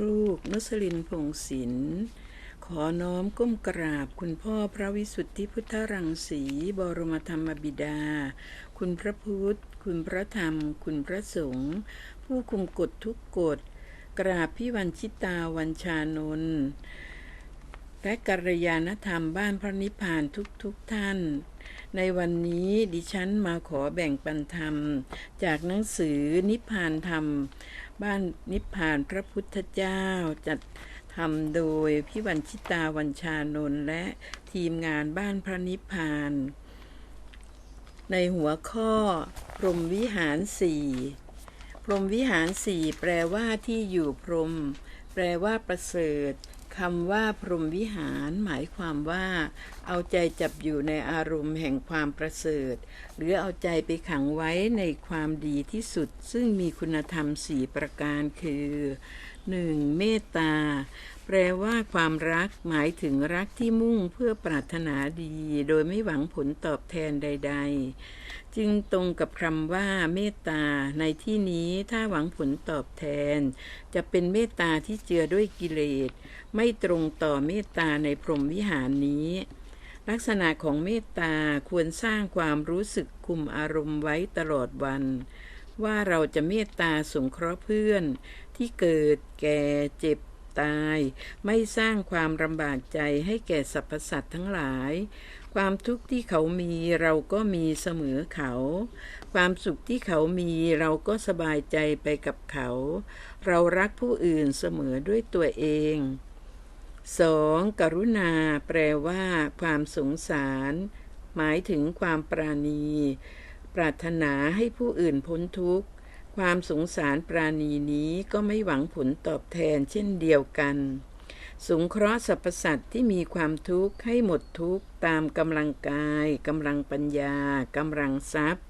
ลูกนุสลินพงศิลป์ขอน้อมก้มกราบคุณพ่อพระวิสุทธิพุทธรังสีบรมธรรมบิดา คุณพระพุทธ คุณพระธรรม คุณพระสงฆ์ผู้คุมกฎทุกกฎ กราบพี่วันชิตาวันชานนท์ และกัลยาณธรรมบ้านพระนิพพานทุกทุกๆท่าน ในวันนี้ดิฉันมาขอแบ่งปันธรรม จากหนังสือนิพพานธรรม บ้านนิพพานพระพุทธเจ้า จัดทำโดยพี่วันชิตาวันชานนท์และทีมงานบ้านพระนิพพาน ในหัวข้อ พรมวิหารสี่พรมวิหารสี่แปลว่าที่อยู่พรม แปลว่าประเสริฐ คำว่าพรหมวิหารหมายความว่า เอาใจจับอยู่ในอารมณ์แห่งความประเสริฐ หรือเอาใจไปขังไว้ในความดีที่สุด ซึ่งมีคุณธรรมสี่ประการคือ 1. เมตตา แปลว่าความรักหมายถึงรักที่มุ่งเพื่อปรารถนาดี โดยไม่หวังผลตอบแทนใด ๆ จึงตรงกับคำว่า เมตตา ในที่นี้ถ้าหวังผลตอบแทน จะเป็นเมตตาที่เจือด้วยกิเลส ไม่ตรงต่อเมตตาในพรหมวิหารนี้ลักษณะของเมตตาควรสร้างความรู้สึกคุมอารมณ์ไว้ตลอดวัน ว่าเราจะเมตตาสงเคราะห์เพื่อน ที่เกิดแก่เจ็บตาย ไม่สร้างความลำบากใจให้แก่สรรพสัตว์ทั้งหลาย ความทุกข์ที่เขามีเราก็มีเสมอเขา ความสุขที่เขามีเราก็สบายใจไปกับเขา เรารักผู้อื่นเสมอด้วยตัวเอง 2. กรุณา แปลว่า ความสงสาร หมายถึงความปราณี ปรารถนาให้ผู้อื่นพ้นทุกข์ ความสงสารปราณีนี้ก็ไม่หวังผลตอบแทนเช่นเดียวกัน สงเคราะห์สรรพสัตว์ที่มีความทุกข์ให้หมดทุกข์ตามกำลังกายกำลังปัญญากำลังทรัพย์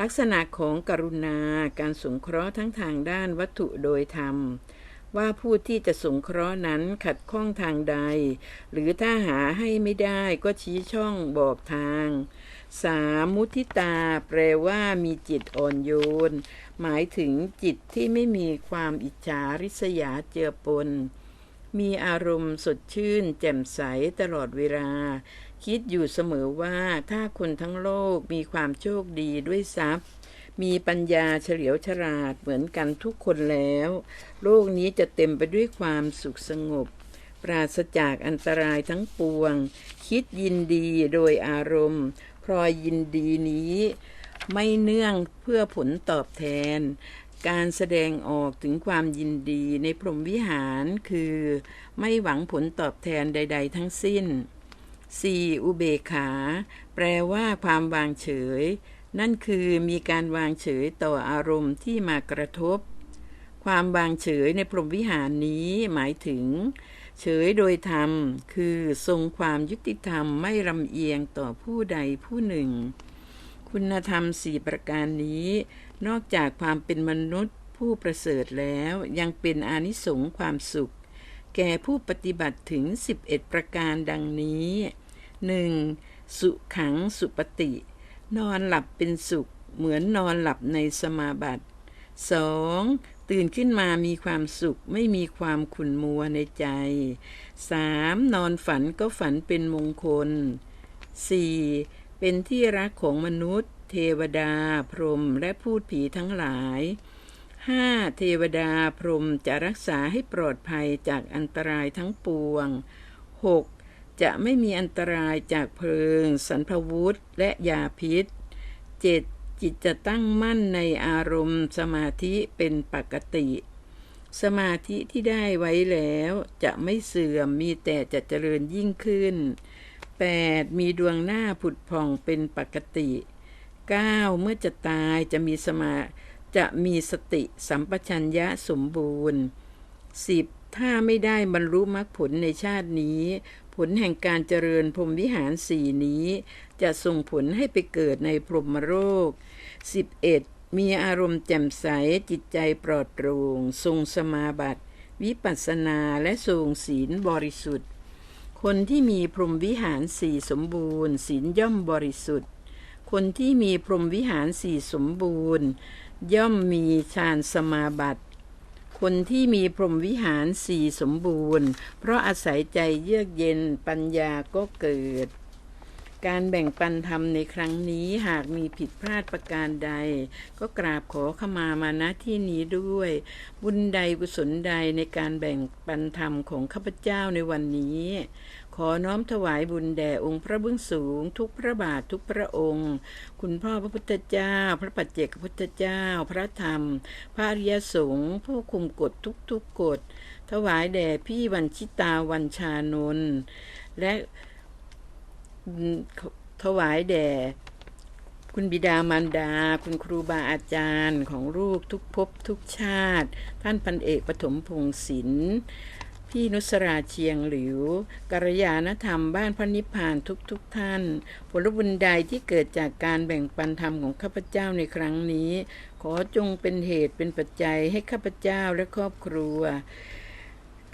ลักษณะของกรุณาการสงเคราะห์ทั้งทางด้านวัตถุโดยธรรม ว่าผู้ที่จะสงเคราะห์นั้นขัดข้องทางใด หรือถ้าหาให้ไม่ได้ก็ชี้ช่องบอกทาง สามมุทิตา แปลว่ามีจิตอ่อนโยน หมายถึงจิตที่ไม่มีความอิจฉาริษยาเจือปน มีอารมณ์สดชื่น แจ่มใสตลอดเวลา คิดอยู่เสมอว่าถ้าคนทั้งโลกมีความโชคดีด้วยทรัพย์ มีปัญญาเฉลียวฉลาดเหมือนกันทุกคนแล้ว โลกนี้จะเต็มไปด้วยความสุขสงบปราศจากอันตรายทั้งปวง คิดยินดีโดยอารมณ์ พลอยยินดีนี้ ไม่เนื่องเพื่อผลตอบแทน การแสดงออกถึงความยินดีในพรหมวิหารคือ ไม่หวังผลตอบแทนใด ๆ ทั้งสิ้น 4. อุเบกขา แปลว่าความวางเฉย นั่นคือมีการวางเฉยต่ออารมณ์ที่มากระทบ ความวางเฉยในพรหมวิหารนี้หมายถึง เฉยโดยธรรมคือทรงความยุติธรรมไม่ลำเอียงต่อผู้ใดผู้หนึ่ง คุณธรรมสี่ประการนี้ นอกจากความเป็นมนุษย์ผู้ประเสริฐแล้วยังเป็นอนิสงส์ความสุข แก่ผู้ปฏิบัติถึง 11 ประการดังนี้ 1. สุขังสุปฏิ นอนหลับเป็นสุข เหมือนนอนหลับในสมาบัติ 2. ตื่นขึ้นมามีความสุขไม่มีความขุ่นมัวในใจ 3. นอนฝันก็ฝันเป็นมงคล 4. เป็นที่รักของมนุษย์ เทวดา พรหมและพูดผีทั้งหลาย 5. เทวดาพรหมจะรักษาให้ปลอดภัยจากอันตรายทั้งปวง 6. จะไม่มีอันตรายจากเพลิง สันพวุธและยาพิษ 7. จิตจะตั้งมั่นในอารมณ์สมาธิเป็นปกติ สมาธิที่ได้ไว้แล้วจะไม่เสื่อมมีแต่จะเจริญยิ่งขึ้น 8. มีดวงหน้าผุดผ่องเป็นปกติ 9. เมื่อจะตายจะมีสมาจะมีสติสัมปชัญญะสมบูรณ์ 10. ถ้าไม่ได้บรรลุมรรคผลในชาตินี้ ผลแห่งการเจริญพรหมวิหารสี่นี้ จะส่งผลให้ไปเกิดในพรหมโลก 11. มีอารมณ์แจ่มใสจิตใจปลอดโปร่ง ทรงสมาบัติ วิปัสสนาและทรงศีลบริสุทธิ์ คนที่มีพรหมวิหารสี่สมบูรณ์ ศีลย่อมบริสุทธิ์ คนที่มีพรหมวิหารสี่สมบูรณ์ ย่อมมีฌานสมาบัติ คนที่มีพรหมวิหารสี่สมบูรณ์ เพราะอาศัยใจเยือกเย็นปัญญาก็เกิด การแบ่งปันธรรมในครั้งนี้หากมีผิดพลาดประการใด ก็กราบขอขมามาณที่นี้ด้วย บุญใดกุศลใดในการแบ่งปันธรรมของข้าพเจ้าในวันนี้ ขอน้อมถวายบุญแด่องค์พระบื้งสูง ทุกพระบาททุกพระองค์ คุณพ่อพระพุทธเจ้า พระปัจเจกพุทธเจ้า พระธรรม พระอริยสงฆ์ผู้คุมกฎทุกๆกกฎ ถวายแด่พี่วันชิตาวันชานนท์และถวายแด่คุณบิดามารดา คุณครูบาอาจารย์ของลูกทุกภพทุกชาติ ท่านพันเอกปฐมพงศิลป์ พี่นุสราเชียงหลิวกัลยาณธรรมบ้านพระนิพพานทุกทุกๆท่าน ผลบุญใดที่เกิดจากการแบ่งปันธรรมของข้าพเจ้าในครั้งนี้ ขอจงเป็นเหตุเป็นปัจจัยให้ข้าพเจ้าและครอบครัว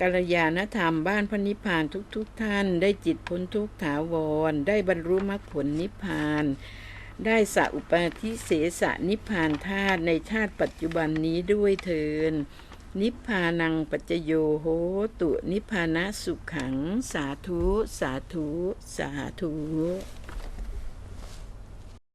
กัลยาณธรรมบ้านพระนิพพานทุกๆทท่าน ได้จิตพ้นทุกข์ถาวร ได้บรรลุมรรคผลนิพพาน ได้สัอุปาทิเสสะนิพพานธาตุในชาติปัจจุบันนี้ด้วยเทิน นิพพานังปัจโยโหตุ นิพพานะสุขขัง สาธุ สาธุ สาธุ